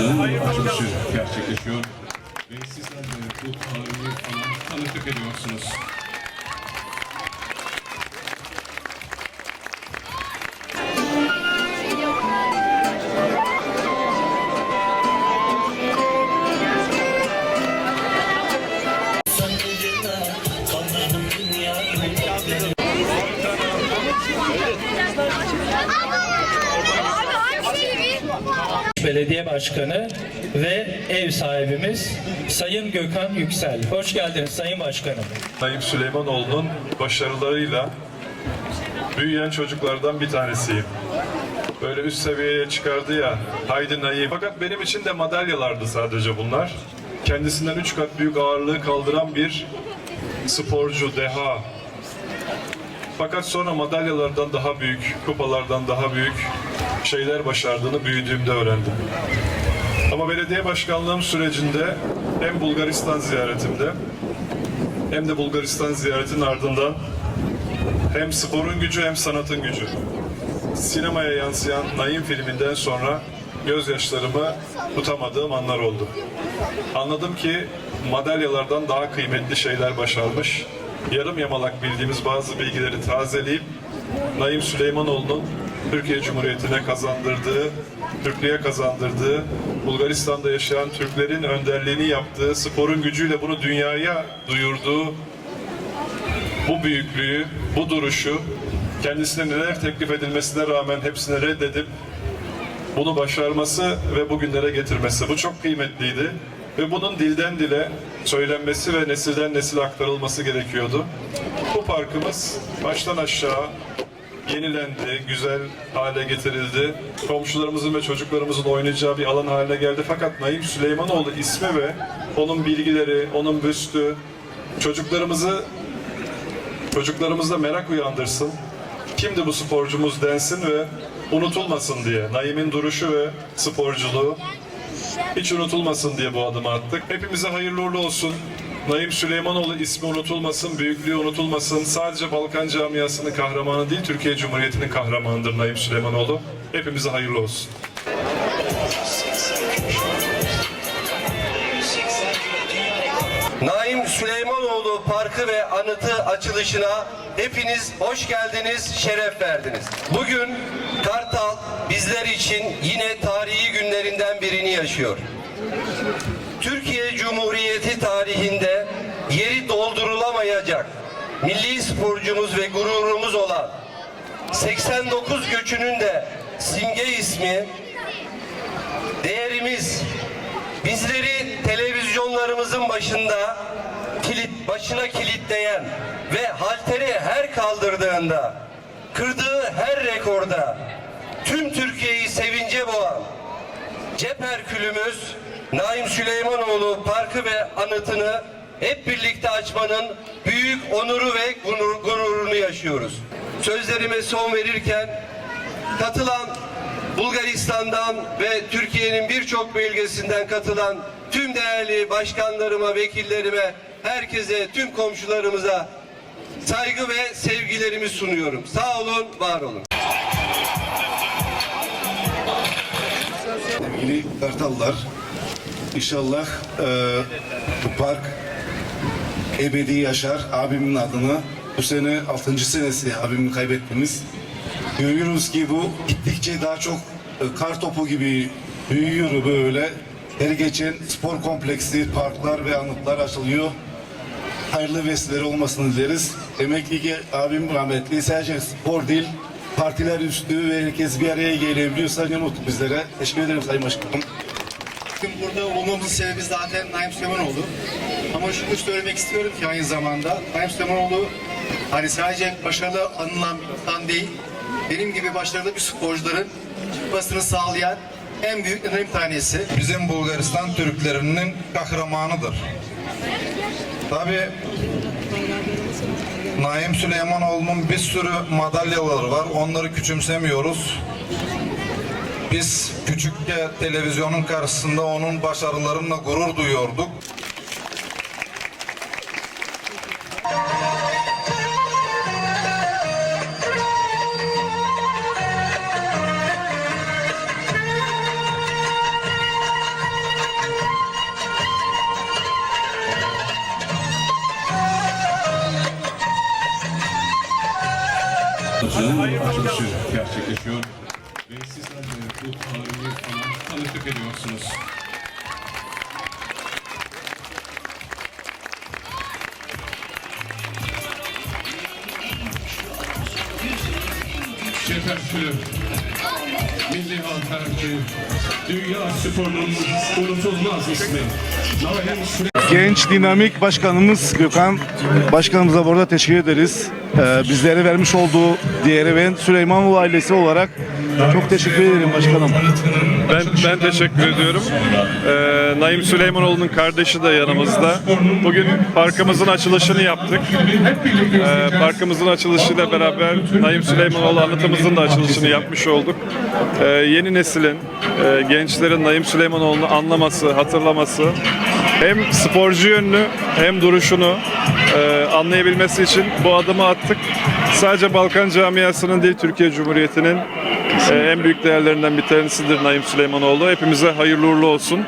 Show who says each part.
Speaker 1: Parkı'nın açılışı gerçekleşiyor. Ve sizler de bu tarihi falan tanıklık ediyorsunuz.
Speaker 2: Belediye Başkanı ve ev sahibimiz Sayın Gökhan Yüksel. Hoş geldiniz Sayın Başkanım.
Speaker 3: Naim Süleymanoğlu'nun başarılarıyla büyüyen çocuklardan bir tanesiyim. Böyle üst seviyeye çıkardı ya, haydi Naim. Fakat benim için de madalyalardı sadece bunlar. Kendisinden üç kat büyük ağırlığı kaldıran bir sporcu, deha. Fakat sonra madalyalardan daha büyük, kupalardan daha büyük şeyler başardığını büyüdüğümde öğrendim. Ama belediye başkanlığım sürecinde hem Bulgaristan ziyaretimde hem de Bulgaristan ziyaretinin ardından hem sporun gücü hem sanatın gücü. Sinemaya yansıyan Naim filminden sonra gözyaşlarımı tutamadığım anlar oldu. Anladım ki madalyalardan daha kıymetli şeyler başarmış. Yarım yamalak bildiğimiz bazı bilgileri tazeleyip Naim Süleymanoğlu'nun Türkiye Cumhuriyeti'ne kazandırdığı, Türklüğe kazandırdığı, Bulgaristan'da yaşayan Türklerin önderliğini yaptığı, sporun gücüyle bunu dünyaya duyurduğu bu büyüklüğü, bu duruşu, kendisine neler teklif edilmesine rağmen hepsini reddedip bunu başarması ve bugünlere getirmesi. Bu çok kıymetliydi ve bunun dilden dile söylenmesi ve nesilden nesile aktarılması gerekiyordu. Bu parkımız baştan aşağı yenilendi, güzel hale getirildi. Komşularımızın ve çocuklarımızın oynayacağı bir alan haline geldi. Fakat Naim Süleymanoğlu ismi ve onun bilgileri, onun büstü çocuklarımızı çocuklarımızda merak uyandırsın. Kimdi bu sporcumuz densin ve unutulmasın diye. Naim'in duruşu ve sporculuğu hiç unutulmasın diye bu adımı attık. Hepimize hayırlı uğurlu olsun. Naim Süleymanoğlu ismi unutulmasın, büyüklüğü unutulmasın. Sadece Balkan camiasının kahramanı değil, Türkiye Cumhuriyeti'nin kahramanıdır Naim Süleymanoğlu. Hepimize hayırlı olsun.
Speaker 4: Naim Süleymanoğlu Parkı ve Anıtı açılışına hepiniz hoş geldiniz, şeref verdiniz. Bugün Kartal bizler için yine tarihi günlerinden birini yaşıyor. Türkiye Cumhuriyeti tarihinde milli sporcumuz ve gururumuz olan 89 göçünün de simge ismi değerimiz bizleri televizyonlarımızın başında kilit başına kilitleyen ve halteri her kaldırdığında kırdığı her rekorda tüm Türkiye'yi sevince boğan cep herkülümüz Naim Süleymanoğlu Parkı ve anıtını hep birlikte açmanın büyük onuru ve gurur- gururunu yaşıyoruz. Sözlerime son verirken katılan Bulgaristan'dan ve Türkiye'nin birçok bölgesinden katılan tüm değerli başkanlarıma, vekillerime, herkese, tüm komşularımıza saygı ve sevgilerimi sunuyorum. Sağ olun, var olun.
Speaker 5: Sevgili Kartallar, inşallah e, bu park ebedi yaşar. Abimin adına bu sene 6. senesi abimi kaybettiğimiz. Görüyoruz ki bu gittikçe daha çok e, kar topu gibi büyüyor böyle. Her geçen spor kompleksi, parklar ve anıtlar açılıyor. Hayırlı vesileleri olmasını dileriz. Emekli abim rahmetli sadece spor değil, partiler üstü ve herkes bir araya gelebiliyorsa ne mutlu bizlere. Teşekkür ederim Sayın Başkanım.
Speaker 6: Bugün burada olmamızın sebebi zaten Naim Süleymanoğlu. Ama şunu söylemek istiyorum ki aynı zamanda Naim Süleymanoğlu hani sadece başarılı anılan bir insan değil, benim gibi başarılı bir sporcuların çıkmasını sağlayan en büyüklerinden bir tanesi.
Speaker 7: bizim Bulgaristan Türklerinin kahramanıdır. Tabi Naim Süleymanoğlu'nun bir sürü madalyaları var. Onları küçümsemiyoruz. Biz küçükken televizyonun karşısında onun başarılarımla gurur duyuyorduk.
Speaker 1: Hayırlı gerçekleşiyor. Ve sizler de bu tarihi falan tanıklık ediyorsunuz. Şekerçi, Milli Halterci, Dünya Spor'un unutulmaz ismi. Naim Süleyman.
Speaker 5: Genç dinamik başkanımız Gökhan başkanımıza burada teşekkür ederiz. Ee, bizlere vermiş olduğu değeri ben Süleymanoğlu ailesi olarak çok teşekkür ederim başkanım.
Speaker 3: Ben, ben teşekkür ediyorum. Ee, Naim Süleymanoğlu'nun kardeşi de yanımızda. Bugün parkımızın açılışını yaptık. Ee, parkımızın açılışıyla beraber Naim Süleymanoğlu anıtımızın da açılışını yapmış olduk. Ee, yeni neslin, e, gençlerin Naim Süleymanoğlu'nu anlaması, hatırlaması hem sporcu yönlü hem duruşunu e, anlayabilmesi için bu adımı attık. Sadece Balkan camiasının değil Türkiye Cumhuriyeti'nin e, en büyük değerlerinden bir tanesidir Naim Süleymanoğlu. Hepimize hayırlı uğurlu olsun.